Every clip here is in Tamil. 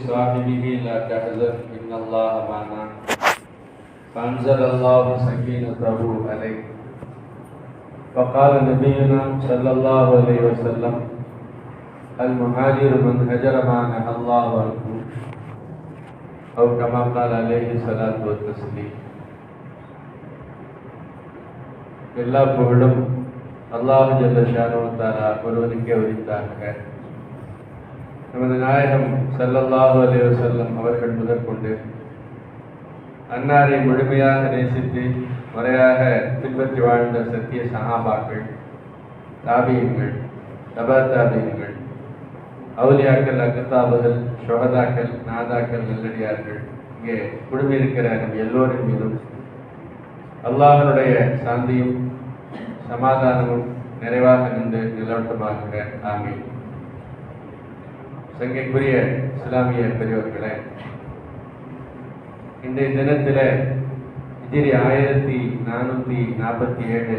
صاحبه لا تحزن إن الله معنا فأنزل الله سكينته عليه وقال نبينا صلى الله عليه وسلم المهاجر من هجر ما نهى الله عنه أو كما قال عليه الصلاة والتسليم எல்லா புகழும் அல்லாஹ் ஜல்ல ஷானு தாரா ஒருவனுக்கே உரித்தாங்க நமது நாயகம் செல்லல்லாஹு அலைய செல்லம் அவர்கள் முதற்கொண்டு அன்னாரை முழுமையாக நேசித்து முறையாக பின்பற்றி வாழ்ந்த சத்திய சஹாபாக்கள் தாபியங்கள் தபா தாபியங்கள் அவுலியாக்கள் அக்கத்தாபுகள் ஷொஹதாக்கள் நாதாக்கள் நல்லடியார்கள் இங்கே குடும்பியிருக்கிற நம் எல்லோரின் மீதும். அல்லாஹனுடைய சாந்தியும் சமாதானமும் நிறைவாக நின்று நிலவட்டமாக ஆமீன். சங்கைக்குரிய இஸ்லாமிய பெரியவர்களே இன்றைய தினத்தில் இதிரி ஆயிரத்தி நானூற்றி நாற்பத்தி ஏழு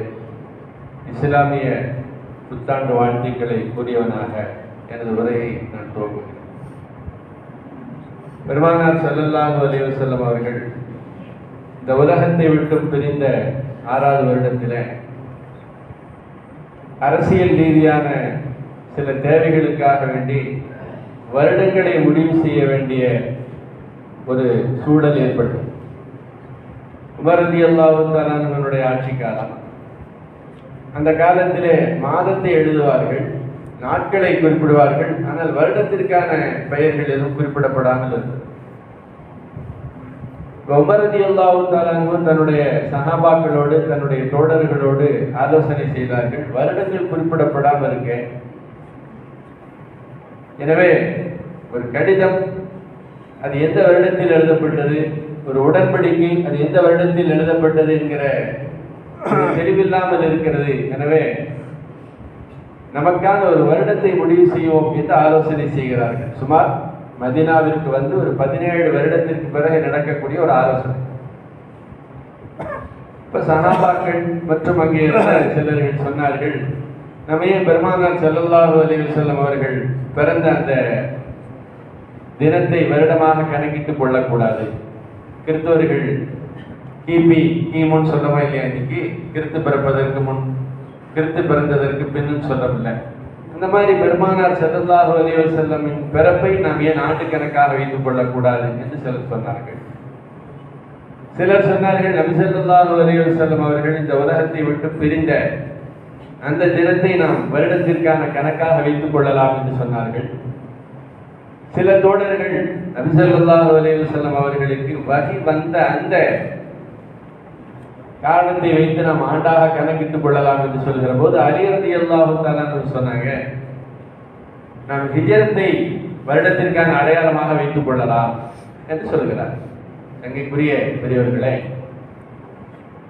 இஸ்லாமிய புத்தாண்டு வாழ்த்துக்களை கூறியவனாக எனது உரையை நான் துவங்குகிறேன். பெருமானார் செல்லல்லாஹு அலைஹி அவர்கள் இந்த உலகத்தை விட்டு பிரிந்த ஆறாவது வருடத்தில் அரசியல் ரீதியான சில தேவைகளுக்காக வேண்டி வருடங்களை முடிவு செய்ய வேண்டிய ஒரு சூழல் ஏற்பட்டது. உமரதி அல்லாவுடைய ஆட்சி காலம். அந்த காலத்திலே மாதத்தை எழுதுவார்கள் நாட்களை குறிப்பிடுவார்கள் ஆனால் வருடத்திற்கான பெயர்கள் எதுவும் குறிப்பிடப்படாமல் இருந்தது. உமரதி அல்லாஹு தன்னுடைய சகாபாக்களோடு தன்னுடைய தோழர்களோடு ஆலோசனை செய்தார்கள் வருடங்கள் குறிப்பிடப்படாமல் இருக்க எனவே ஒரு கடிதம் அது எந்த வருடத்தில் எழுதப்பட்டது? ஒரு உடன்படிக்கை அது எந்த வருடத்தில் எழுதப்பட்டது என்கிற தெளிவில்லாமல் இருக்கிறது. எனவே நமக்கான ஒரு வருடத்தை முடிவு செய்வோம் என்று ஆலோசனை செய்கிறார்கள். சுமார் மதினாவிற்கு வந்து ஒரு பதினேழு வருடத்திற்கு பிறகு நடக்கக்கூடிய ஒரு ஆலோசனை. இப்ப சனாபாக்கள் மற்றும் அங்கே சிலர்கள் சொன்னார்கள் நம்ம ஏன் பெருமானார் செல்லல்லாஹு அலைஹி செல்லம் அவர்கள் பிறந்த அந்த தினத்தை வருடமாக கணக்கிட்டுக் கொள்ளக்கூடாது. கிறிஸ்தவர்கள் கிபி கிமுன்னு சொல்லமா இல்லையா இன்னைக்கு? கிறித்து பிறப்பதற்கு முன் கிறித்து பிறந்ததற்கு பின்னும் சொல்லவில்லை இந்த மாதிரி பெருமானார் செல்லல்லாஹு அலைஹி செல்லமின் பிறப்பை நாம் ஏன் ஆண்டு கணக்காக வைத்துக் கொள்ளக்கூடாது என்று சிலர் சொன்னார்கள். சிலர் சொன்னார்கள் நபி செல்லல்லாஹு அலைஹி செல்லம் அவர்கள் இந்த உலகத்தை விட்டு பிரிந்த அந்த தினத்தை நாம் வருடத்திற்கான கணக்காக வைத்துக் கொள்ளலாம் என்று சொன்னார்கள். சில தோழர்கள் நபிசல்லாஹு அலைஹி வஸல்லம் அவர்களுக்கு வகி வந்த அந்த காரணத்தை வைத்து நாம் ஆண்டாக கணக்கிட்டுக் கொள்ளலாம் என்று சொல்கிற போது அலிரதி அல்லாஹு சொன்னாங்க நாம் ஹிஜரத்தை வருடத்திற்கான அடையாளமாக வைத்துக் கொள்ளலாம் என்று சொல்கிறார். தங்கைக்குரிய பெரியவர்களே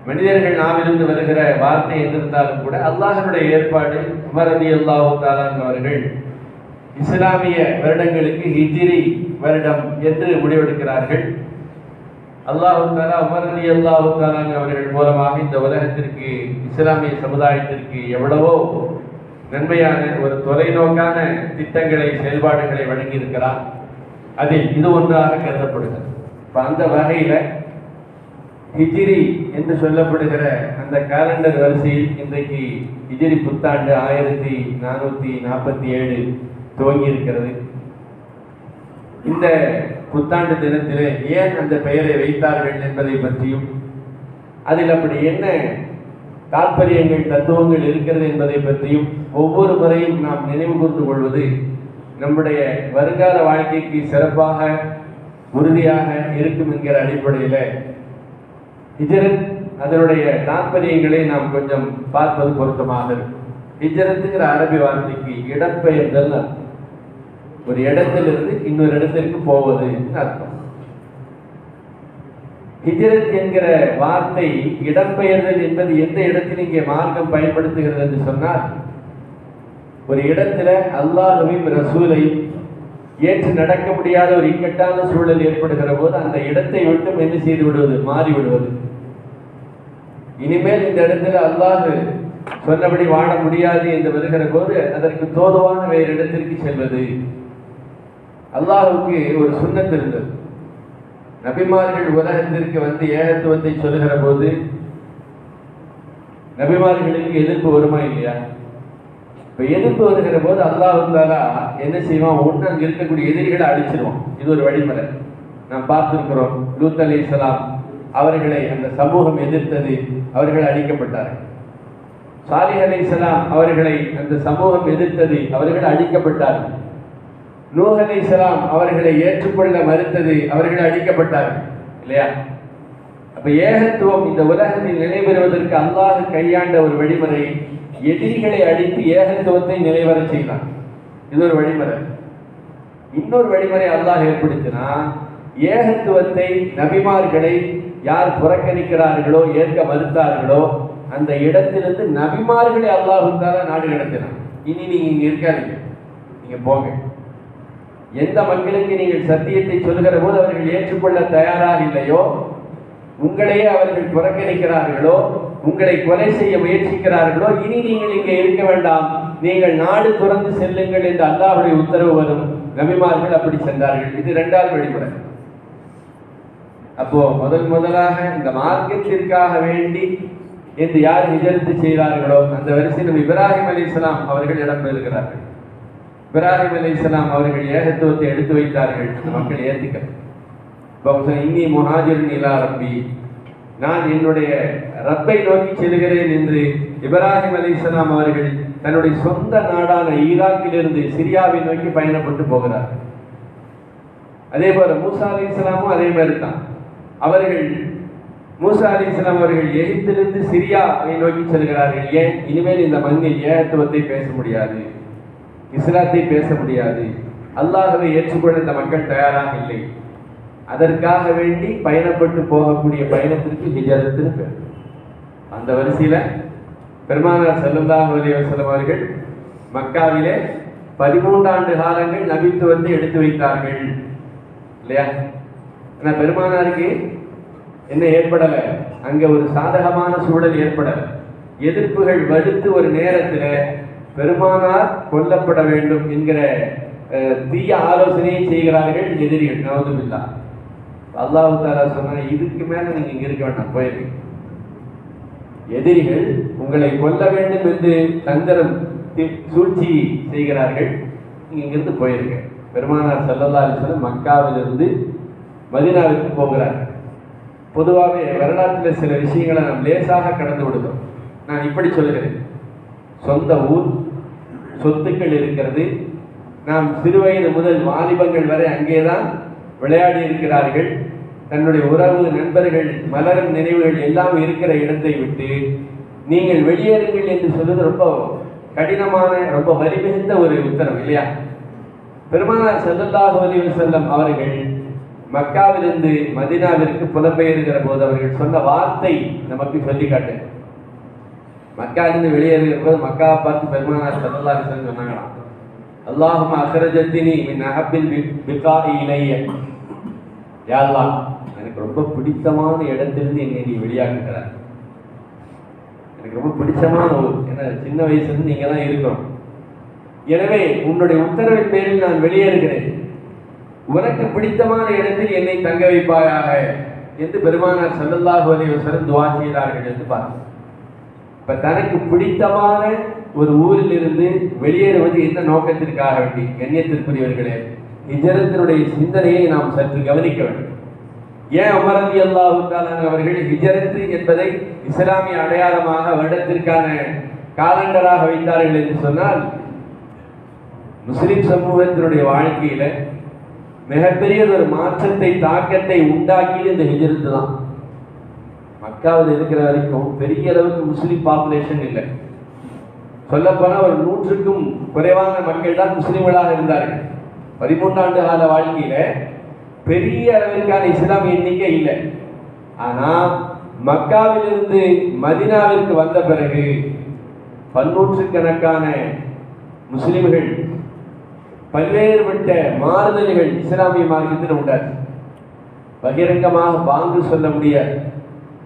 மனிதர்கள் நாமிலிருந்து வருகிற வார்த்தை எதிர்த்தாலும் கூட அல்லாஹனுடைய ஏற்பாடு உமரதி அல்லாஹு தாலான் அவர்கள் இஸ்லாமிய வருடங்களுக்கு ஹிஜிரி வருடம் என்று முடிவெடுக்கிறார்கள். அல்லாஹு தாலா உமரதி அல்லாஹு தாலான் அவர்கள் மூலமாக இந்த உலகத்திற்கு இஸ்லாமிய சமுதாயத்திற்கு எவ்வளவோ நன்மையான ஒரு தொலைநோக்கான திட்டங்களை செயல்பாடுகளை வழங்கியிருக்கிறார். அதில் இது ஒன்றாக கருதப்படுகிறது. இப்போ அந்த வகையில் ஹிஜிரி என்று சொல்லப்படுகிற அந்த காலண்டர் வரிசையில் இன்றைக்கு ஹிஜிரி புத்தாண்டு ஆயிரத்தி நானூத்தி நாற்பத்தி ஏழு துவங்கி இருக்கிறது இந்த புத்தாண்டு தினத்திலே ஏன் அந்த பெயரை வைத்தார்கள் என்பதை பற்றியும் அதில் அப்படி என்ன தாற்பயங்கள் தத்துவங்கள் இருக்கிறது என்பதை பற்றியும் ஒவ்வொரு முறையும் நாம் நினைவு கூர்ந்து கொள்வது நம்முடைய வருங்கால வாழ்க்கைக்கு சிறப்பாக உறுதியாக இருக்கும் என்கிற அடிப்படையில் ஹிஜரத் அதனுடைய தாற்பயங்களை நாம் கொஞ்சம் பார்ப்பது பொருத்தமாக இருக்கும். ஹிஜரத்துங்கிற அரபி வார்த்தைக்கு இடம்பெயர்தல் அர்த்தம். ஒரு இடத்திலிருந்து இன்னொரு இடத்திற்கு போவது அர்த்தம். ஹிஜரத் என்கிற வார்த்தை இடம்பெயர்தல் என்பது எந்த இடத்தில் இங்கே மார்க்கம் பயன்படுத்துகிறது என்று சொன்னால் ஒரு இடத்துல அல்லாஹுவையும் ரசூலையும் ஏற்று நடக்க முடியாத ஒரு இக்கட்டான சூழல் ஏற்படுகிற போது அந்த இடத்தை விட்டும் என்ன செய்து விடுவது? மாறி விடுவது. இனிமேல் இந்த இடத்துல அல்லாஹ் சொன்னபடி வாழ முடியாது என்று வருகிற போது அதற்கு தோதுவான வேறு இடத்திற்கு செல்வது. அல்லாஹுக்கு ஒரு சுண்ணத் இருந்தது. நபிமார்கள் உலகத்திற்கு வந்து ஏகத்துவத்தை சொல்லுகிற போது நபிமார்களுக்கு எதிர்ப்பு வருமா இல்லையா? இப்போ எதிர்ப்பு வருகிற போது அல்லாஹ் இருந்தாலா என்ன செய்வான்? ஒன்று அங்கே இருக்கக்கூடிய எதிரிகளை அழிச்சிருவான். இது ஒரு வழிமுறை. நாம் பார்த்துருக்கிறோம் லூத் அலி இஸ்லாம் அவர்களை அந்த சமூகம் எதிர்த்தது அவர்கள் அழிக்கப்பட்டார்கள். சாலிஹ் அலி இஸ்லாம் அவர்களை அந்த சமூகம் எதிர்த்தது அவர்கள் அழிக்கப்பட்டார்கள். நூஹ் அலி இஸ்லாம் அவர்களை ஏற்றுக்கொள்ள மறுத்தது அவர்கள் அழிக்கப்பட்டார்கள். இல்லையா? அப்ப ஏகத்துவம் இந்த உலகத்தில் நிலைபெறுவதற்கு அல்லாஹ் கையாண்ட ஒரு வழிமுறை எதிரிகளை அழித்து ஏகத்துவத்தை நிலைவரச் செய்தான். இது ஒரு வழிமுறை. இன்னொரு வழிமுறை அல்லாஹ் ஏற்படுத்தினா ஏகத்துவத்தை நபிமார்களை யார் புறக்கணிக்கிறார்களோ ஏற்க மறுத்தார்களோ அந்த இடத்திலிருந்து நபிமார்களை அல்லாஹுத்தால நாடு நடத்தினான் இனி நீங்க இங்க இருக்காதீங்க. நீங்க போங்க. எந்த மக்களுக்கு நீங்கள் சத்தியத்தை சொல்கிற போது அவர்கள் ஏற்றுக்கொள்ள தயாராக இல்லையோ உங்களையே அவர்கள் புறக்கணிக்கிறார்களோ உங்களை கொலை செய்ய முயற்சிக்கிறார்களோ இனி நீங்கள் இங்கே இருக்க வேண்டாம். நீங்கள் நாடு துறந்து செல்லுங்கள் என்று அல்லாஹுடைய உத்தரவு வரும். நபிமார்கள் அப்படி சென்றார்கள். இது இரண்டாவது வழிமுறை. அப்போ முதல் முதலாக இந்த மார்க்கத்திற்காக வேண்டி என்று யார் நிஜத்து செய்கிறார்களோ அந்த வரிசையில் இப்ராஹிம் அலி இஸ்லாம் அவர்கள் இடம்பெறுகிறார்கள் இப்ராஹிம் அலி இஸ்லாம் அவர்கள் ஏகத்துவத்தை எடுத்து வைத்தார்கள். மக்கள் ஏற்றுக்கிறார் இன்னி முஹாஜிர் நிலா ரப்பி. நான் என்னுடைய ரப்பை நோக்கி செல்கிறேன் என்று இப்ராஹிம் அலி இஸ்லாம் அவர்கள் தன்னுடைய சொந்த நாடான ஈராக்கிலிருந்து சிரியாவை நோக்கி பயணப்பட்டு போகிறார். அதே போல மூசா அலி இஸ்லாமும் அதே மாதிரி தான் அவர்கள் மூசா அலி இஸ்லாம் அவர்கள் எகிப்திலிருந்து சிரியாவை நோக்கி செல்கிறார்கள். ஏன்? இனிமேல் இந்த மண்ணில் ஏகத்துவத்தை பேச முடியாது. இஸ்லாத்தை பேச முடியாது. அல்லாஹவை ஏற்றுக்கொள்ள இந்த மக்கள் தயாராக இல்லை. அதற்காக வேண்டி பயணப்பட்டு போகக்கூடிய பயணத்திற்கு ஹிஜரத்துன்னு பேர் அந்த வரிசையில பெருமானார் ஸல்லல்லாஹு அலைஹி அவர்கள் மக்காவிலே பதிமூன்றாண்டு காலங்கள் நபித்துவத்தை எடுத்து வைத்தார்கள். இல்லையா? ஆனால் பெருமானாருக்கு என்ன ஏற்படலை? அங்கே ஒரு சாதகமான சூழல் ஏற்படலை. எதிர்ப்புகள் வலுத்து ஒரு நேரத்தில் பெருமானார் கொல்லப்பட வேண்டும் என்கிற தீய ஆலோசனையை செய்கிறார்கள் எதிரிகள். நவதுமில்லா அல்லாஹு தாலா சொன்ன இதுக்கு மேல நீங்க இங்க இருக்க வேண்டாம் போயிருங்க எதிரிகள் உங்களை கொல்ல வேண்டும் என்று தந்திரம் சூழ்ச்சி செய்கிறார்கள். நீங்க இங்கிருந்து போயிருங்க. பெருமானார் செல்லல்லா சொல்ல மக்காவிலிருந்து மதீனாவிற்கு போகிறார். பொதுவாகவே வரலாற்றில் சில விஷயங்களை நாம் லேசாக கடந்து விடுகிறோம். நான் இப்படி சொல்கிறேன் சொந்த ஊர் சொத்துக்கள் இருக்கிறது. நாம் சிறுவயது முதல் வாலிபங்கள் வரை அங்கே தான் விளையாடி இருக்கிறார்கள். தன்னுடைய உறவு நண்பர்கள் மலரும் நினைவுகள் எல்லாம் இருக்கிற இடத்தை விட்டு நீங்கள் வெளியேறுங்கள் என்று சொல்வது ரொம்ப கடினமான ரொம்ப வலிமிகுந்த ஒரு உத்தரவு இல்லையா? பெருமானார் ஸல்லல்லாஹு அலைஹி செல்லம் அவர்கள் மக்காவிலிருந்து மதீனாவிற்கு புலம்பெயர்கிற போது அவர்கள் சொன்ன வார்த்தை நமக்கு சொல்லி காட்டு. மக்காவிலிருந்து வெளியேறுகிற போது மக்காவை பார்த்து பெருமானார் ஸல்லல்லாஹு சொன்னாங்களாம் அல்லாஹும் அகரஜத்தினி மின் இலைய. யா எனக்கு ரொம்ப பிடித்தமான இடத்திலிருந்து என்னை நீ வெளியாக்குகிறார் எனக்கு ரொம்ப பிடிச்சமான ஊர் ஏன்னா சின்ன வயசுலேருந்து நீங்கள் தான் இருக்கிறோம். எனவே உன்னுடைய உத்தரவின் பேரில் நான் வெளியேறுகிறேன். உனக்கு பிடித்தமான இடத்தில் என்னை தங்க வைப்பாயாக என்று பெருமானார் ஸல்லல்லாஹு அலைஹி துவா துஆ செய்தார்கள் என்று பார்த்தோம். இப்போ தனக்கு பிடித்தமான ஒரு ஊரில் இருந்து வெளியேறுவது என்ன நோக்கத்திற்காக வேண்டி? கண்ணியத்திற்குரியவர்களே ஹிஜரத்தினுடைய சிந்தனையை நாம் சற்று கவனிக்க வேண்டும். ஏன் அமரதி அல்லாஹு அவர்கள் ஹிஜரத்து என்பதை இஸ்லாமிய அடையாளமாக வருடத்திற்கான காலண்டராக வைத்தார்கள் என்று சொன்னால் முஸ்லிம் சமூகத்தினுடைய வாழ்க்கையில மிகப்பெரிய ஒரு மாற்றத்தை தாக்கத்தை உண்டாக்கியது இந்த ஹிஜரத்து தான். மக்காவது இருக்கிற வரைக்கும் பெரிய அளவுக்கு முஸ்லிம் பாப்புலேஷன் இல்லை. சொல்லப்போனால் ஒரு நூற்றுக்கும் குறைவான மக்கள் தான் முஸ்லீம்களாக இருந்தார்கள். பதிமூன்றாண்டு கால வாழ்க்கையில பெரிய அளவிற்கான இஸ்லாமிய எண்ணிக்கை இல்லை. ஆனா மக்காவிலிருந்து மதினாவிற்கு வந்த பிறகு பன்னூற்றுக்கணக்கான முஸ்லிம்கள் பல்வேறுபட்ட மாறுதல்கள் இஸ்லாமிய மார்க்கத்தில் உண்டாச்சு. பகிரங்கமாக பாங்கு சொல்ல முடியாது.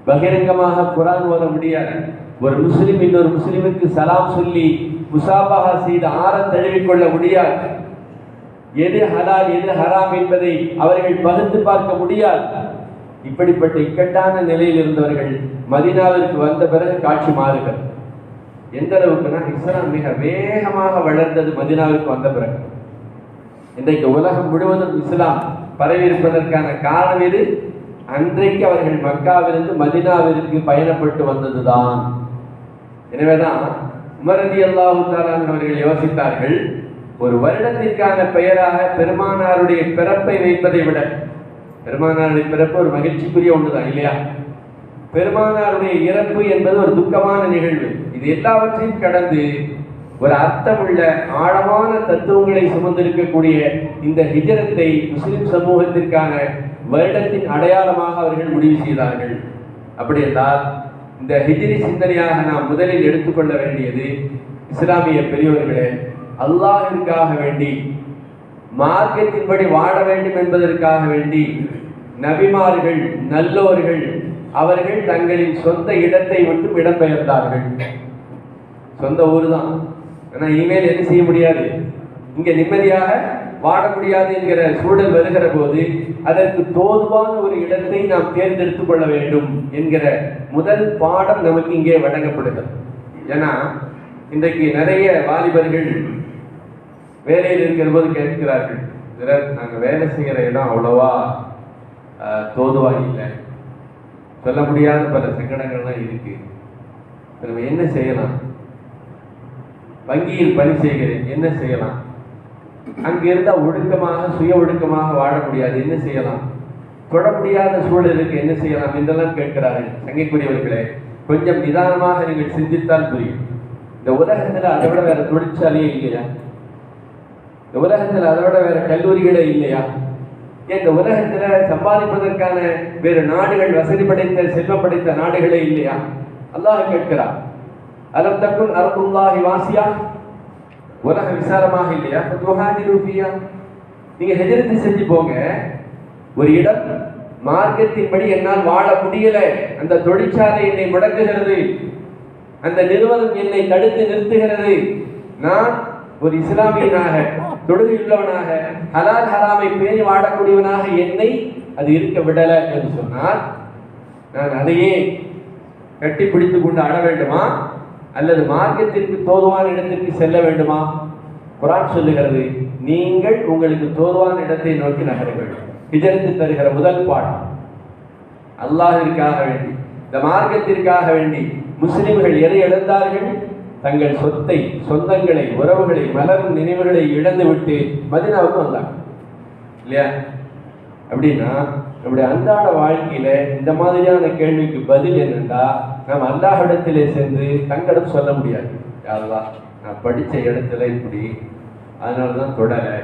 பகிரங்கமாக குரான் ஓத முடியாது. ஒரு முஸ்லிம் இன்னொரு முஸ்லிமுக்கு சலாம் சொல்லி முசாபாக செய்து ஆற தழுவிக் கொள்ள முடியாது. எது ஹலால் எது ஹராம் என்பதை அவர்கள் பகுத்து பார்க்க முடியாது. இப்படிப்பட்ட இக்கட்டான நிலையில் இருந்தவர்கள் மதினாவிற்கு வந்த பிறகு காட்சி மாறுகிறது எந்த அளவுக்குன்னா இஸ்லாம் மிக வேகமாக வளர்ந்தது மதினாவிற்கு வந்த பிறகு. இன்றைக்கு உலகம் முழுவதும் இஸ்லாம் பரவி இருப்பதற்கான காரணம் எது? அன்றைக்கு அவர்கள் மக்காவிலிருந்து மதினாவிற்கு பயணப்பட்டு வந்ததுதான். எனவேதான் உமரதி அல்லாஹு அவர்கள் யோசித்தார்கள் ஒரு வருடத்திற்கான பெயராக பெருமானாருடைய பிறப்பை வைப்பதை விட பெருமானாருடைய பிறப்பு ஒரு மகிழ்ச்சிக்குரிய ஒன்றுதான் இல்லையா? பெருமானாருடைய இறப்பு என்பது ஒரு துக்கமான நிகழ்வு. இது எல்லாவற்றையும் கடந்து ஒரு அர்த்தமுள்ள ஆழமான தத்துவங்களை சுமந்திருக்கக்கூடிய இந்த ஹிஜரத்தை முஸ்லிம் சமூகத்திற்கான வருடத்தின் அடையாளமாக அவர்கள் முடிவு செய்தார்கள். அப்படி என்றால் இந்த ஹிஜிரி சிந்தனையாக நாம் முதலில் எடுத்துக்கொள்ள வேண்டியது இஸ்லாமிய பெரியவர்களே அல்லாஹிற்காக வேண்டி மார்க்கத்தின்படி வாழ வேண்டும் என்பதற்காக வேண்டி நபிமார்கள் நல்லோர்கள் அவர்கள் தங்களின் சொந்த இடத்தை மட்டும் இடம்பெயர்ந்தார்கள் சொந்த ஊர் தான் ஆனால் இனிமேல் என்ன செய்ய முடியாது? இங்கே நிம்மதியாக வாழ முடியாது என்கிற சூழல் வருகிற போது அதற்கு தோதுவான ஒரு இடத்தை நாம் தேர்ந்தெடுத்துக் கொள்ள வேண்டும் என்கிற முதல் பாடம் நமக்கு இங்கே வழங்கப்படுகிறது. ஏன்னா இன்றைக்கு நிறைய வாலிபர்கள் வேலையில் இருக்கிற போது கேட்கிறார்கள் "சார், நாங்கள் வேலை செய்கிற இடம் அவ்வளவா ஆஹ், தோதுவா இல்லை. சொல்ல முடியாத பல சங்கடங்கள்லாம் இருக்கு. நம்ம என்ன செய்யலாம்? வங்கியில் பணி செய்கிறேன் என்ன செய்யலாம்? அங்கே இருந்தால் ஒழுக்கமாக சுய ஒழுக்கமாக வாழ முடியாது என்ன செய்யலாம்? தொட முடியாத சூழலுக்கு என்ன செய்யலாம்? என்றெல்லாம் கேட்கிறார்கள். சங்கைக்குரியவர்களே கொஞ்சம் நிதானமாக நீங்கள் சிந்தித்தால் புரியும். இந்த உலகத்தில் அதை விட வேற தொழிற்சாலையே இல்லையா? இந்த உலகத்துல வேற கல்லூரிகளே இல்லையா? ஏன் இந்த உலகத்தில் சம்பாதிப்பதற்கான வேறு நாடுகள் வசதி படைத்த செல்வம் படைத்த நாடுகளே இல்லையா? அல்லாஹ் கேட்கிறார் அலம் தக்குன் அரபுல்லாஹி வாசியா? உலக விசாலமாக இல்லையா? துஹாஜிரு ஃபியா. நீங்க ஹெஜரத்து செஞ்சு போங்க. ஒரு இடம் மார்க்கத்தின்படி என்னால் வாழ முடியல. அந்த தொழிற்சாலை என்னை முடக்குகிறது. அந்த நிறுவனம் என்னை தடுத்து நிறுத்துகிறது. நான் ஒரு இஸ்லாமியனாக தொழுகையுள்ளவனாக ஹலால் ஹராமை பேணி வாடக்கூடியவனாக என்னை அது இருக்க விடல என்று சொன்னால் நான் அதையே கட்டி பிடித்து கொண்டு அட வேண்டுமா? அல்லது மார்க்கத்திற்கு தோதுவான இடத்திற்கு செல்ல வேண்டுமா? குரான் சொல்லுகிறது நீங்கள் உங்களுக்கு தோதுவான இடத்தை நோக்கி நகருங்கள். ஹிஜரத்து தருகிற முதல் பாடம். அல்லாஹிற்காக வேண்டி இந்த மார்க்கத்திற்காக வேண்டி முஸ்லிம்கள் எதை இழந்தார்கள்? தங்கள் சொத்தை சொந்தங்களை உறவுகளை மலரும் நினைவுகளை இழந்துவிட்டு மதினாவுக்கு வந்தாங்க. இல்லையா? அப்படின்னா நம்முடைய அன்றாட வாழ்க்கையில இந்த மாதிரியான கேள்விக்கு பதில் என்னன்னா நாம் அல்லாஹிடத்திலே சென்று தங்களிடம் சொல்ல முடியாது. யாரெல்லாம் நான் படித்த இடத்துல இப்படி அதனால தான் தொடலை.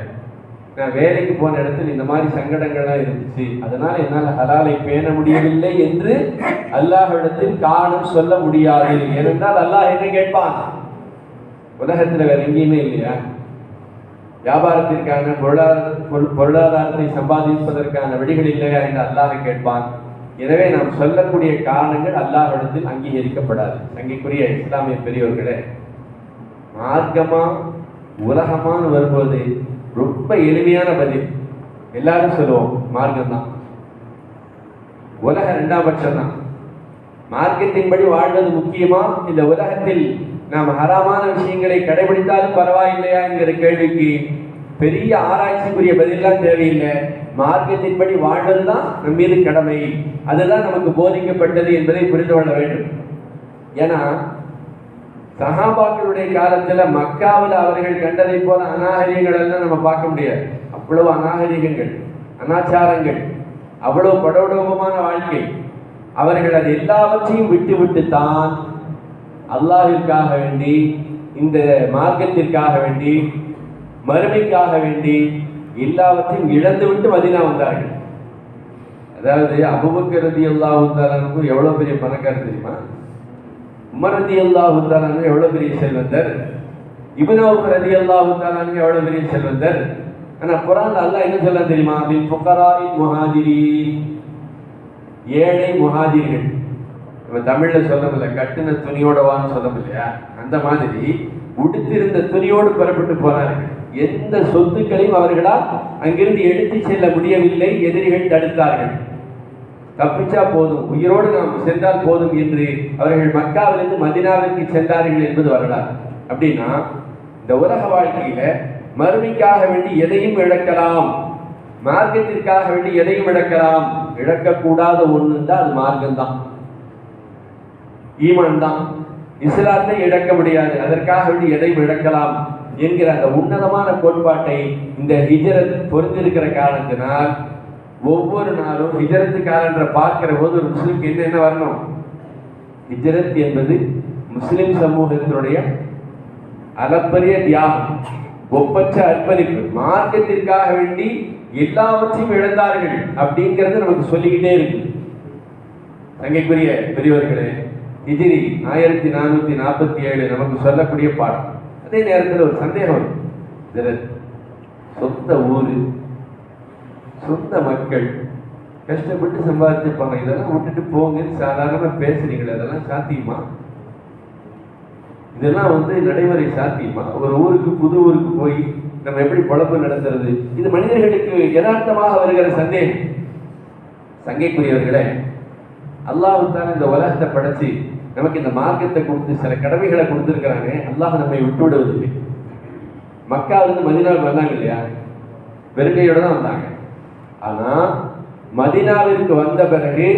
நான் வேலைக்கு போன இடத்துல இந்த மாதிரி சங்கடங்கள்லாம் இருந்துச்சு. அதனால என்னால் ஹலாலை பேண முடியவில்லை என்று அல்லாஹிடத்தில் காணும் சொல்ல முடியாது. ஏனென்றால் அல்லாஹ் என்ன கேட்பான்? உலகத்துல வேற எங்கேயுமே இல்லையா? வியாபாரத்திற்கான பொருளாதார பொருள்- பொருளாதாரத்தை சம்பாதிப்பதற்கான வழிகள் இல்லையா என்று அல்லாஹ் கேட்பான். எனவே நாம் சொல்லக்கூடிய காரணங்கள் அல்லாஹிடத்தில் அங்கீகரிக்கப்படாது. அங்கேக்குரிய இஸ்லாமிய பெரியவர்களே மார்க்கமா உலகமானு வரும்போது ரொம்ப எளிமையான பதில். எல்லாரும் சொல்லுவோம் மார்க்கம் தான் உலக ரெண்டாம் பட்சம் தான் மார்க்கத்தின்படி வாழ்வது முக்கியமா? இந்த உலகத்தில் நாம் ஹராமான விஷயங்களை கடைபிடித்தாலும் பரவாயில்லையா என்கிற கேள்விக்கு பெரிய ஆராய்ச்சிக்குரிய பதிலாம் தேவையில்லை. மார்க்கத்தின்படி வாழ்வதுதான் நம் மீது கடமை. அதுதான் நமக்கு போதிக்கப்பட்டது என்பதை புரிந்து கொள்ள வேண்டும். ஏன்னா சஹாபாக்களுடைய காலத்துல மக்காவில் அவர்கள் கண்டதை போல அநாகரிகங்கள் எல்லாம் நம்ம பார்க்க முடியாது. அவ்வளவு அநாகரிகங்கள் அனாச்சாரங்கள் அவ்வளவு படோடோபமான வாழ்க்கை. அவர்கள் அது எல்லாவற்றையும் விட்டு விட்டு தான் அல்லாவிற்காக வேண்டி இந்த மார்க்கத்திற்காக வேண்டி மறுமைக்காக வேண்டி எல்லாவற்றையும் இழந்து விட்டு மதினா வந்தார்கள். அதாவது அபுபக்கரதி எல்லா அல்லாஹு எவ்வளவு பெரிய பணக்காரர் தெரியுமா? உமர் ரதி எவ்வளோ எவ்வளவு பெரிய செல்வந்தர்? இப்னு ரதி அல்லாஹ் தாலானு எவ்வளவு பெரிய செல்வந்தர்? ஆனா குரான் அல்லாஹ் என்ன சொல்ல தெரியுமா? பின் புகராய் முஹாதிரி ஏழை முஹாதிரிகள் நம்ம தமிழ்ல சொல்லவில்லை கட்டுன துணியோட வான்னு சொல்ல இல்லையா அந்த மாதிரி உடுத்திருந்த துணியோடு புறப்பட்டு போனார்கள். எந்த சொத்துக்களையும் அவர்களால் அங்கிருந்து எடுத்து செல்ல முடியவில்லை எதிரிகள் தடுத்தார்கள். தப்பிச்சா போதும். உயிரோடு நாம் சென்றால் போதும் என்று அவர்கள் மக்காவிலிருந்து மதினாவிற்கு சென்றார்கள் என்பது வரலாறு. அப்படின்னா இந்த உலக வாழ்க்கையில மறுமைக்காக வேண்டி எதையும் இழக்கலாம். மார்க்கத்திற்காக வேண்டி எதையும் இழக்கலாம். இழக்கக்கூடாத ஒண்ணு தான் அது மார்க்கம் தான் ஈமான் தான் இஸ்லாத்தை இழக்க முடியாது. அதற்காக வேண்டி எதையும் இழக்கலாம் என்கிற அந்த உன்னதமான கோட்பாட்டை இந்த ஹிஜரத் பொருந்திருக்கிற காரணத்தினால் ஒவ்வொரு நாளும் ஹிஜரத்து காலன்ற பார்க்கிற போது ஒரு முஸ்லிம்க்கு என்னென்ன வரணும்? ஹிஜரத் என்பது முஸ்லிம் சமூகத்தினுடைய அளப்பரிய தியாகம் ஒப்பற்ற அர்ப்பணிப்பு. மார்க்கத்திற்காக வேண்டி எல்லாவற்றையும் இழந்தார்கள் அப்படிங்கிறது நமக்கு சொல்லிக்கிட்டே இருக்கு. தங்கைக்குரிய பெரியவர்களே ஹிஜிரி ஆயிரத்தி நானூத்தி நாற்பத்தி ஏழு நமக்கு சொல்லக்கூடிய பாடம் அதே நேரத்தில் ஒரு சந்தேகம் வரும். சொந்த ஊரு சொந்த மக்கள் கஷ்டப்பட்டு சம்பாதிச்சிருப்பாங்க. இதெல்லாம் விட்டுட்டு போங்கன்னு சாதாரணமா பேசுறீங்களே அதெல்லாம் சாத்தியமா? இதெல்லாம் வந்து நடைமுறை சாத்தியமா? ஒரு ஊருக்கு புது ஊருக்கு போய் நம்ம எப்படி பொழப்பு நடத்துறது? இது மனிதர்களுக்கு யதார்த்தமாக வருகிற சந்தேகம். சங்கைக்குரியவர்களே அல்லாஹ் தான் இந்த உலகத்தை படைச்சு நமக்கு இந்த மார்க்கத்தை கொடுத்து சில கடமைகளை கொடுத்துருக்கிறாங்க அல்லாஹ் நம்மை விட்டு விடுவதில்லை வந்து மதினால் வந்தாங்க இல்லையா? வெறுங்கையோட தான் வந்தாங்க. ஆனா மதினாவிற்கு வந்த பிறகு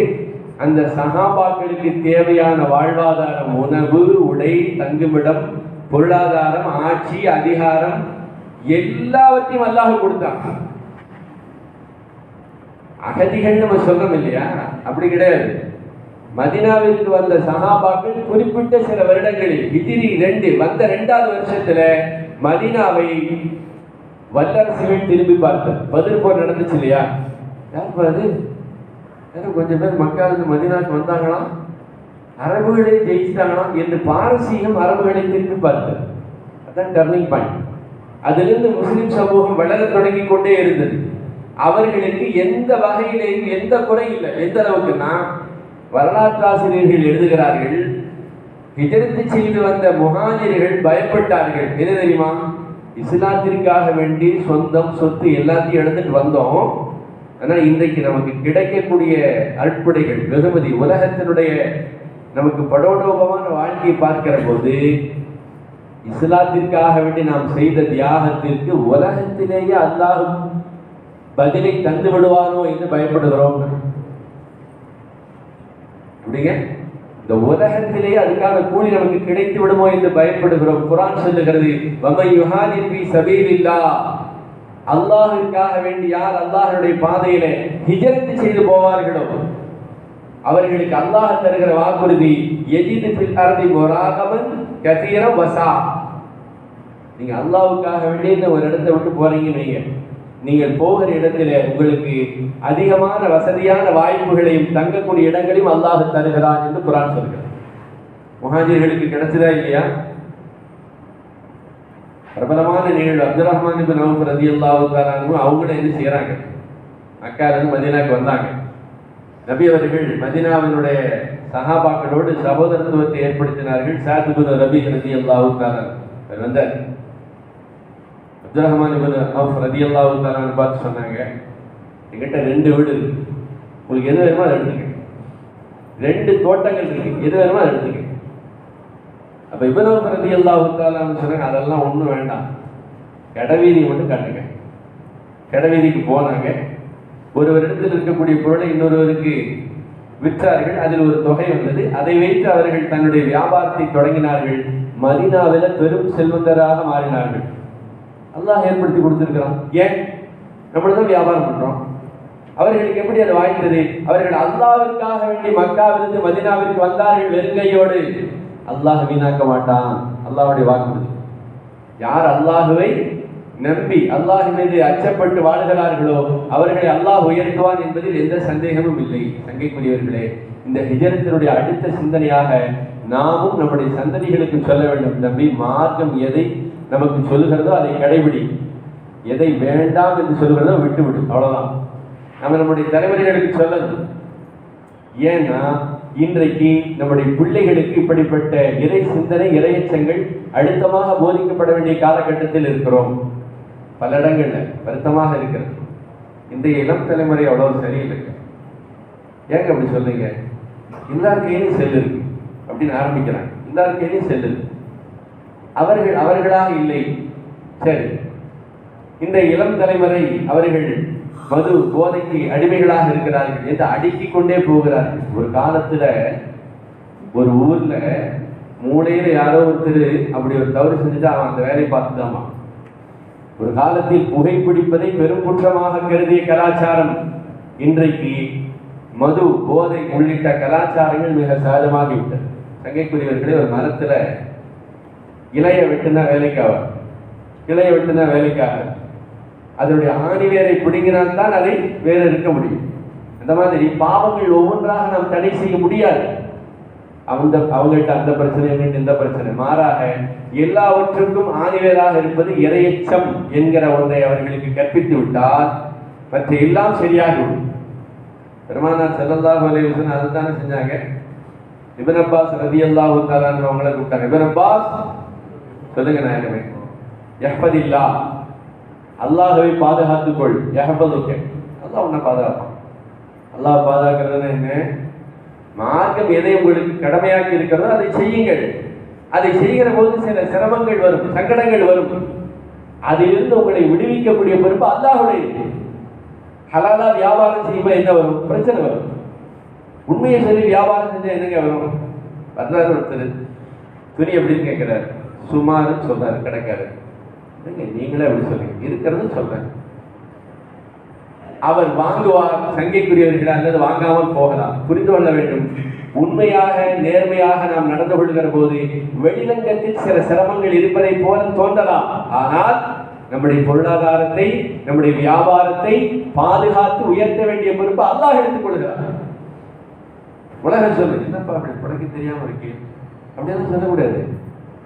அந்த சகாபாக்களுக்கு தேவையான வாழ்வாதாரம் உணவு உடை தங்குமிடம் பொருளாதாரம் ஆட்சி அதிகாரம் எல்லாவற்றையும் அல்லாஹ் கொடுத்தாங்க அகதிகள் நம்ம சொல்றோம் இல்லையா? அப்படி கிடையாது. மதினாவிற்கு வந்த சகாபாக்கள் குறிப்பிட்ட சில வருடங்களில் ஹிஜிரி ரெண்டு வந்த ரெண்டாவது வருஷத்துல மதினாவை வல்லரசுகள் திரும்பி பார்த்தேன் பதில் போர் நடந்துச்சு இல்லையா? யார் பாரு யாரும் கொஞ்சம் பேர் மக்களுக்கு மதினாக்கு வந்தாங்களாம் அரபுகளை ஜெயிச்சிட்டாங்களாம் என்று பாரசீகம் அரபுகளை திரும்பி பார்த்தது. அதான் டர்னிங் பாயிண்ட் அதிலிருந்து முஸ்லிம் சமூகம் வளர தொடங்கி கொண்டே இருந்தது. அவர்களுக்கு எந்த வகையிலேயும் எந்த குறை இல்லை. எந்த அளவுக்குன்னா வரலாற்றாசிரியர்கள் எழுதுகிறார்கள் எதிர்த்து செய்து வந்த முகாஜிர்கள் பயப்பட்டார்கள். என்ன தெரியுமா? இஸ்லாத்திற்காக வேண்டி சொந்தம் சொத்து எல்லாத்தையும் எடுத்துட்டு வந்தோம். ஆனால் இன்றைக்கு நமக்கு கிடைக்கக்கூடிய அற்புடைகள் வெகுமதி உலகத்தினுடைய நமக்கு படோடோபமான வாழ்க்கையை பார்க்கிற போது இஸ்லாத்திற்காக வேண்டி நாம் செய்த தியாகத்திற்கு உலகத்திலேயே அல்லாஹும் பதிலை தந்து விடுவானோ என்று பயப்படுகிறோம். அப்படிங்க இந்த உலகத்திலேயே அதுக்கான கூலி நமக்கு கிடைத்து விடுமோ என்று பயப்படுகிறோம். குரான் சொல்லுகிறது வமை யுஹாதின் ஃபீ சபீலில்லா. வேண்டி யார் அல்லாஹனுடைய பாதையிலே ஹிஜரத்து செய்து போவார்களோ அவர்களுக்கு அல்லாஹ் தருகிற வாக்குறுதி எஜிது ஃபில் அர்தி முராகமன் கதீர வசா. நீங்க அல்லாவுக்காக வேண்டி இந்த ஒரு இடத்தை விட்டு போறீங்க நீங்க. நீங்கள் போகிற இடத்துல உங்களுக்கு அதிகமான வசதியான வாய்ப்புகளையும் தங்கக்கூடிய இடங்களையும் அல்லாஹ் தருகிறான் என்று குரான் சொல்கிறார் முஹாஜிர்களுக்கு கிடைச்சதா இல்லையா? பிரபலமான நிகழ்வு அப்துல் ரஹ்மான் இபின் அவுஃப் ரலியல்லாஹு தஆலா அவங்கள என்ன செய்கிறாங்க அக்காரன் மதினாக்கு வந்தாங்க. நபி அவர்கள் மதினாவினுடைய சகாபாக்களோடு சகோதரத்துவத்தை ஏற்படுத்தினார்கள். சாத் ரபி ரதி அல்லாவுக்காரன் அவர் வந்தார். அப்துரஹமான் இவன் இபின் ரதி அல்லா உத்தாரான்னு பார்த்து சொன்னாங்க என்கிட்ட ரெண்டு வீடு இருக்கு. உங்களுக்கு எது வேணுமோ அதை எடுத்துக்க ரெண்டு தோட்டங்கள் இருக்கு. எது வேணுமோ அதை எடுத்துக்க அப்ப இபனவு பிரதி அல்லா உத்தாரான்னு சொன்னாங்க அதெல்லாம் ஒன்றும் வேண்டாம். கடைவீதி மட்டும் கட்டுங்க. கடவீதிக்கு போனாங்க. ஒருவர் இடத்தில் இருக்கக்கூடிய பொருளை இன்னொருவருக்கு விற்றார்கள். அதில் ஒரு தொகை வந்தது. அதை வைத்து அவர்கள் தன்னுடைய வியாபாரத்தை தொடங்கினார்கள். மதினாவில் பெரும் செல்வந்தராக மாறினார்கள். அல்லாஹ் ஏற்படுத்தி கொடுத்துருக்கிறான். ஏன்? நம்மளதான் வியாபாரம் பண்றோம். அவர்களுக்கு எப்படி அது வாய்த்தது அவர்கள் அல்லாவிற்காக வேண்டி மக்காவிலிருந்து மதினாவிற்கு வந்தார்கள் வெறுங்கையோடு. அல்லாஹ் வீணாக்க மாட்டான். அல்லாவுடைய வாக்குறுதி யார் அல்லாஹுவை நம்பி அல்லாஹ் மீது அச்சப்பட்டு வாழ்கிறார்களோ அவர்களை அல்லாஹ் உயர்த்துவான் என்பதில் எந்த சந்தேகமும் இல்லை. சங்கைக்குரியவர்களே இந்த ஹிஜரத்தினுடைய அடுத்த சிந்தனையாக நாமும் நம்முடைய சந்ததிகளுக்கும் சொல்ல வேண்டும். நம்பி மார்க்கம் எதை நமக்கு சொல்லுகிறதோ அதை கடைபிடி. எதை வேண்டாம் என்று சொல்லுகிறதோ விட்டுவிடு. அவ்வளோதான் நம்ம நம்முடைய தலைவர்களுக்கு சொல்லணும். ஏன்னா இன்றைக்கு நம்முடைய பிள்ளைகளுக்கு இப்படிப்பட்ட இறை சிந்தனை இறையச்சங்கள் அழுத்தமாக போதிக்கப்பட வேண்டிய காலகட்டத்தில் இருக்கிறோம். பல இடங்களில் வருத்தமாக இருக்கிறது. இந்த இளம் தலைமுறை அவ்வளவு சரியில்லைங்க ஏங்க அப்படி சொல்லுங்க எல்லார் கையிலையும் செல் இருக்கு. அப்படின்னு ஆரம்பிக்கிறாங்க. எல்லார் கையிலும் அவர்கள் அவர்களாக இல்லை. சரி. இந்த இளம் தலைமுறை அவர்கள் மது போதைக்கு அடிமைகளாக இருக்கிறார்கள் என்று அடுக்கிக் கொண்டே போகிறார்கள். ஒரு காலத்துல ஒரு ஊர்ல மூளையில யாரோ ஒருத்தர் அப்படி ஒரு தவறு செஞ்சுட்டு அவன் அந்த வேலையை பார்த்துதாமா? ஒரு காலத்தில் புகைப்பிடிப்பதை பெரும் குற்றமாக கருதிய கலாச்சாரம். இன்றைக்கு மது போதை உள்ளிட்ட கலாச்சாரங்கள் மிக சகஜமாகிவிட்டது சங்கைக்குரியவர்களே ஒரு மரத்துல இலைய வெட்டுனா வேலைக்காக. இலைய வெட்டுனா வேலைக்காக. அதனுடைய ஆணி வேரை பிடுங்கினால் தான் அதை வேறு இருக்க முடியும். அந்த மாதிரி பாவங்கள் ஒவ்வொன்றாக நாம் தடை செய்ய முடியாது. அந்த அவங்கள்ட்ட அந்த பிரச்சனை இவங்கள்ட்ட இந்த பிரச்சனை. மாறாக எல்லாவற்றுக்கும் ஆணிவேராக இருப்பது இரையச்சம் என்கிற ஒன்றை அவர்களுக்கு கற்பித்து விட்டால் மற்ற எல்லாம் சரியாகிவிடும். பெருமானார் செல்லல்லாஹு அலைஹி அதுதானே அதை தானே செஞ்சாங்க. இபன் அப்பாஸ் ரலியல்லாஹு தஆலா அவங்கள கூப்பிட்டாங்க. இபன் அப்பாஸ் சொல்லுங்க நாயகமே யஹ்பதில்லா. அல்லாஹ்வை பாதுகாத்துக்கொள். எஹ்பதுக்கு அல்லாஹ் உன்னை பாதுகாப்பான். அல்லாஹ் பாதுகாக்கிறது என்ன? மார்க்கம் எதை உங்களுக்கு கடமையாக்கி இருக்கிறதோ அதை செய்யுங்கள். அதை செய்கிற போது சில சிரமங்கள் வரும் சங்கடங்கள் வரும். அதிலிருந்து உங்களை விடுவிக்கக்கூடிய பொறுப்பு அல்லாஹுடைய ஹலாலா வியாபாரம் செய்யும்போது என்ன வரும்? பிரச்சனை வரும். உண்மையை சொல்லி வியாபாரம் செஞ்சால் என்னங்க வரும்? வந்தாரு ஒருத்தர். துணி எப்படின்னு கேட்குறாரு. சுமாருன்னு சொல்றாரு கடைக்காரர். நீங்களே அப்படி சொல்லுங்க இருக்கிறது சொல்றேன். அவர் வாங்குவார் சங்கைக்குரியவர்கள் அல்லது வாங்காமல் போகலாம். புரிந்து கொள்ள வேண்டும். உண்மையாக நேர்மையாக நாம் நடந்து கொள்கிற போது வெளிரங்கத்தில் சில சிரமங்கள் இருப்பதை போல தோன்றலாம். ஆனால் நம்முடைய பொருளாதாரத்தை நம்முடைய வியாபாரத்தை பாதுகாத்து உயர்த்த வேண்டிய பொறுப்பு அல்லாஹ் எடுத்துக் கொள்கிறார். உலகம் சொல்லு என்னப்பா அப்படி உலகம் தெரியாம இருக்கு? அப்படின்னு சொல்லக்கூடாது.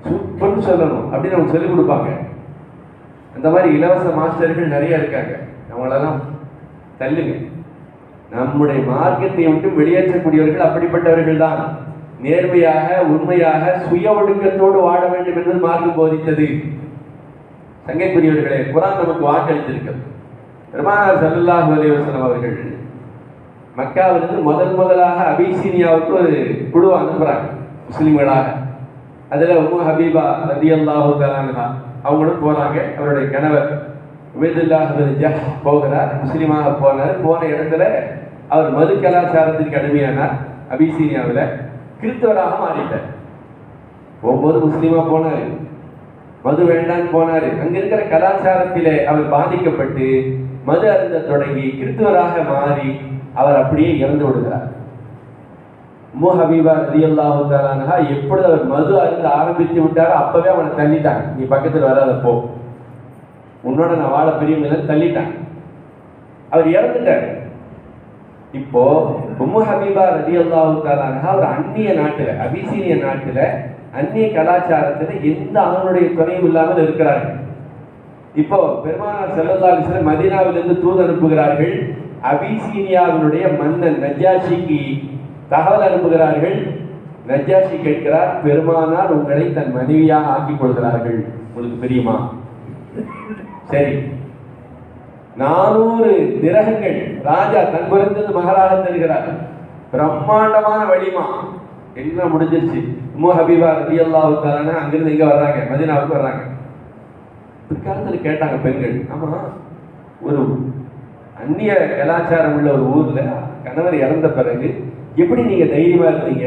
சூப்பர்னு சொல்லணும். அப்படின்னு அவங்க சொல்லிக் கொடுப்பாங்க. அந்த மாதிரி இலவச மாஸ்டர்கள் நிறைய இருக்காங்க. அவங்களெல்லாம் தள்ளுங்க. நம்முடைய மார்க்கத்தை விட்டு வெளியேற்றக்கூடியவர்கள் அப்படிப்பட்டவர்கள் தான். நேர்மையாக உண்மையாக சுய ஒழுக்கத்தோடு வாழ வேண்டும் என்று மார்க்கம் போதித்தது. சங்கைக்குரியவர்களே குரான் நமக்கு வாக்களித்திருக்கிறது. பெருமானார் ஸல்லல்லாஹு அலைஹி அவர்கள் மக்காவிலிருந்து முதல் முதலாக அபிசீனியாவுக்கு ஒரு குழு அனுப்புகிறாங்க முஸ்லிம்களாக. அதில் உம்மு ஹபீபா ரலியல்லாஹு தலானா அவங்களும் போகிறாங்க அவருடைய கணவர் உபேதுல்லா பின் போகிறார். முஸ்லீமாக போனார். போன இடத்துல அவர் மது கலாச்சாரத்திற்கு அடிமையானார் அபிசீனியாவில். கிறிஸ்தவராக மாறிட்டார். ஒவ்வொரு முஸ்லீமாக போனார். மது வேண்டான்னு போனார். அங்கே இருக்கிற கலாச்சாரத்திலே அவர் பாதிக்கப்பட்டு மது அருந்த தொடங்கி கிறிஸ்தவராக மாறி அவர் அப்படியே இறந்து விடுகிறார். உம்மு ஹபீபா ரலியல்லாஹு தஆலாஹா எப்பொழுது அவர் மது அருந்து ஆரம்பித்து விட்டாரோ அப்பவே அவனை தள்ளிட்டாங்க. நீ பக்கத்தில் வராத போ. உன்னோட நான் வாழ பிரியமில்லை தள்ளிட்டாங்க. அவர் இறந்துட்டார். இப்போ உம்மு ஹபீபா ரதி தஆலாஹா ஒரு அந்நிய நாட்டில் அபிசீனிய நாட்டில் அந்நிய கலாச்சாரத்தில் எந்த ஆணுடைய துணையும் இல்லாமல் இருக்கிறார்கள் இப்போ பெருமானார் ஸல்லல்லாஹு அலைஹி மதீனாவிலிருந்து தூது அனுப்புகிறார்கள். அபிசீனியாவினுடைய மன்னன் நஜாஷிக்கு தகவல் அனுப்புகிறார்கள். நஜ்ஜாஷி கேட்கிறார் பெருமானார் உங்களை தன் மனைவியாக ஆக்கிக் கொள்கிறார்கள். உங்களுக்கு தெரியுமா? சரி. நானூறு திரகங்கள் ராஜா தன் பிறந்தது மகராக தருகிறார். பிரம்மாண்டமான வழிமா என்ன முடிஞ்சிருச்சு? உம்மு ஹபீபா ரபி அல்லாவுக்காரன அங்கிருந்து இங்க வர்றாங்க மதினாவுக்கு வர்றாங்க. பிற்காலத்தில் கேட்டாங்க பெண்கள் ஆமா ஒரு அந்நிய கலாச்சாரம் உள்ள ஒரு ஊர்ல கணவர் இறந்த பிறகு எப்படி நீங்க தைரியமா இருந்தீங்க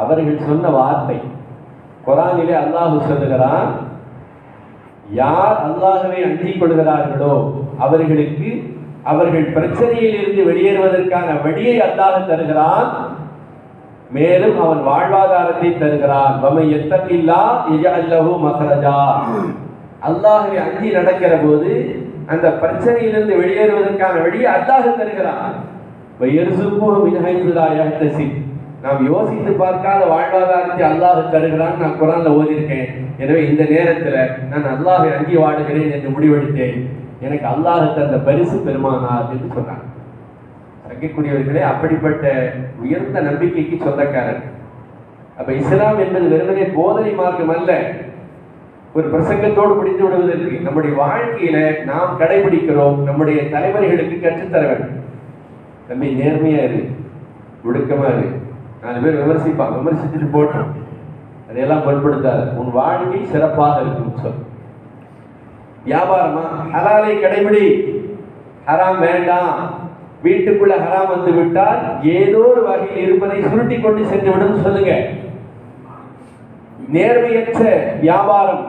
அவர்கள் சொன்ன வார்த்தை. குரானிலே அல்லாஹு சொல்லுகிறான் யார் அல்லாஹுவை அஞ்சிக் கொள்கிறார்களோ அவர்களுக்கு அவர்கள் பிரச்சனையில் இருந்து வெளியேறுவதற்கான வழியை அல்லாஹ் தருகிறான். மேலும் அவன் வாழ்வாதாரத்தை தருகிறான். வமை எத்தமில்லா இஜல்லஹு மகரஜா அல்லாஹுவை அஞ்சி நடக்கிற போது அந்த பிரச்சனையிலிருந்து வெளியேறுவதற்கான வழியை அல்லாஹ் தருகிறான். நாம் யோசித்து பார்க்காத வாழ்வாதாரத்தை அல்லாஹ் தருகிறான். நான் குரான்ல ஓதியிருக்கேன். எனவே இந்த நேரத்துல நான் அல்லாஹை அங்கி வாடுகிறேன் என்று முடிவெடுத்தேன். எனக்கு அல்லாஹ் தந்த பரிசு பெருமானார் என்று சொன்னார். சங்கிக்குரியவர்களே அப்படிப்பட்ட உயர்ந்த நம்பிக்கைக்கு சொந்தக்காரர். அப்ப இஸ்லாம் என்பது வெறுமனே போதனை மார்க்கம் அல்ல. ஒரு பிரசங்கத்தோடு முடிந்து விடுவதற்கு நம்முடைய வாழ்க்கையில நாம் கடைபிடிக்கிறோம். நம்முடைய தலைவர்களுக்கு கற்றுத்தர வேண்டும் தம்பி நேர்மையா இரு. ஒடுக்கமா இரு. நாலு பேர் விமர்சிப்பான் விமர்சிச்சுட்டு போட்டோம் அதையெல்லாம் பண்படுத்தாது. உன் வாழ்க்கை சிறப்பாக இருக்கும் சொல். வியாபாரமா? ஹலாலை கடைபிடி. ஹராம் வேண்டாம். வீட்டுக்குள்ள ஹராம் வந்து விட்டால் ஏதோ ஒரு வகையில் இருப்பதை சுருட்டி கொண்டு சென்று விடும் சொல்லுங்க. நேர்மையற்ற வியாபாரம்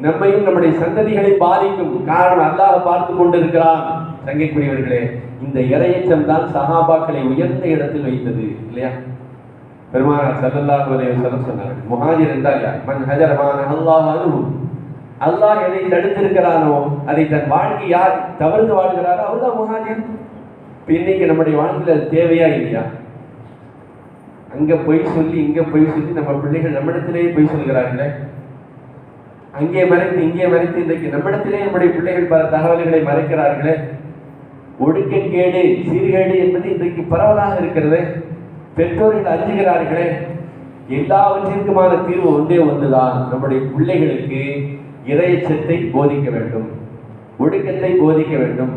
நம்மையும் நம்முடைய சந்ததிகளை பாதிக்கும். காரணம் அல்லாஹ் பார்த்து கொண்டிருக்கிறான். சங்கைக்குரியவர்களே இந்த இரையச்சம் தான் சஹாபாக்களை உயர்ந்த இடத்தில் வைத்தது இல்லையா? பெருமானார் சல்லல்லா அலைஹி வஸல்லம் சொன்னார்கள் முஹாஜிர் என்றால் யார்? மன் ஹஜரமான அல்லாஹ் அனுஹு. அல்லாஹ் எதை தடுத்திருக்கிறானோ அதை தன் வாழ்க்கை யார் தவறுந்து வாழ்கிறாரோ அவர்தான் முஹாஜிர். இன்னைக்கு நம்முடைய வாழ்க்கையில் அது தேவையா இல்லையா? அங்க போய் சொல்லி இங்க போய் சொல்லி நம்ம பிள்ளைகள் நம்மிடத்திலேயே பொய் சொல்கிறார்களே. அங்கே மறைத்து இங்கே மறைத்து இன்றைக்கு நம்மிடத்திலே நம்முடைய பிள்ளைகள் பல தகவல்களை மறைக்கிறார்களே. ஒடுக்கக்கேடு சீர்கேடு என்பது இன்றைக்கு பரவலாக இருக்கிறது. பெற்றோர்கள் அஞ்சுகிறார்களே எல்லாவற்றிற்குமான தீர்வு ஒன்றே ஒன்றுதான். நம்முடைய பிள்ளைகளுக்கு இறையச்சத்தை போதிக்க வேண்டும் ஒடுக்கத்தை போதிக்க வேண்டும்.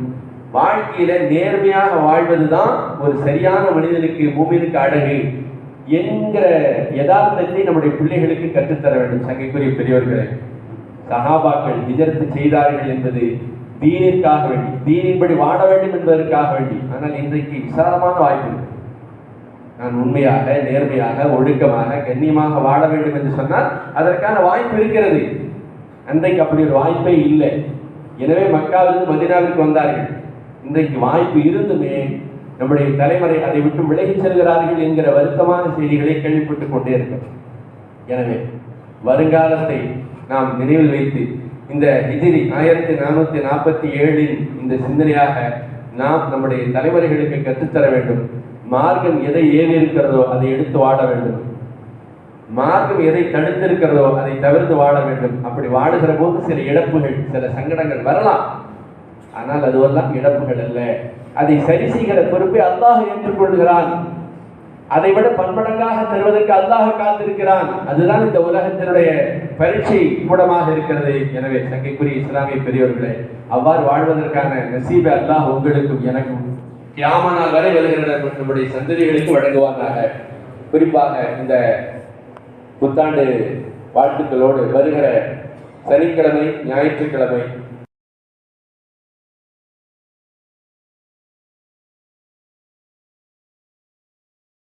வாழ்க்கையில நேர்மையாக வாழ்வதுதான் ஒரு சரியான மனிதனுக்கு பூமியினுக்கு அழகு என்கிற யதார்த்தத்தை நம்முடைய பிள்ளைகளுக்கு கற்றுத்தர வேண்டும் சங்கைக்குரிய பெரியவர்களை சகாபாக்கள் ஹிஜரத்து செய்தார்கள் என்பது தீனிற்காக வேண்டி தீனின்படி வாழ வேண்டும் என்பதற்காக வேண்டி. ஆனால் இன்றைக்கு விசாலமான வாய்ப்பு நான் உண்மையாக நேர்மையாக ஒழுக்கமாக கண்ணியமாக வாழ வேண்டும் என்று சொன்னால் அதற்கான வாய்ப்பு இருக்கிறது. அன்றைக்கு அப்படி ஒரு வாய்ப்பே இல்லை. எனவே மக்காவிலிருந்து மதினாவிற்கு வந்தார்கள். இன்றைக்கு வாய்ப்பு இருந்துமே நம்முடைய தலைமுறை அதை விட்டு விலகி செல்கிறார்கள் என்கிற வருத்தமான செய்திகளை கேள்விப்பட்டுக் கொண்டே இருக்கிறோம் எனவே வருங்காலத்தை நாம் நினைவில் வைத்து இந்த ஹிஜிரி ஆயிரத்தி நானூத்தி நாற்பத்தி ஏழின் இந்த சிந்தனையாக நாம் நம்முடைய தலைவர்களுக்கு கற்றுத்தர வேண்டும். மார்க்கம் எதை ஏவி இருக்கிறதோ அதை எடுத்து வாழ வேண்டும். மார்க்கம் எதை தடுத்திருக்கிறதோ அதை தவிர்த்து வாழ வேண்டும். அப்படி வாழுகிற போது சில இழப்புகள் சில சங்கடங்கள் வரலாம். ஆனால் அதுவெல்லாம் இழப்புகள் அல்ல. அதை சரி செய்கிற பொறுப்பை அல்லாஹ் ஏற்றுக்கொள்கிறான். அதை விட பன்மடங்காக தருவதற்கு அல்லாஹ் காத்திருக்கிறான். அதுதான் இந்த உலகத்தினுடைய பரீட்சை கூடமாக இருக்கிறது. எனவே சங்கைக்குரிய இஸ்லாமிய பெரியவர்களே அவ்வாறு வாழ்வதற்கான நசீபை அல்லாஹ் உங்களுக்கும் எனக்கும் கியாமனா வரை வருகிற நம்முடைய சந்ததிகளுக்கு வழங்குவானாக. குறிப்பாக இந்த புத்தாண்டு வாழ்த்துக்களோடு வருகிற சனிக்கிழமை ஞாயிற்றுக்கிழமை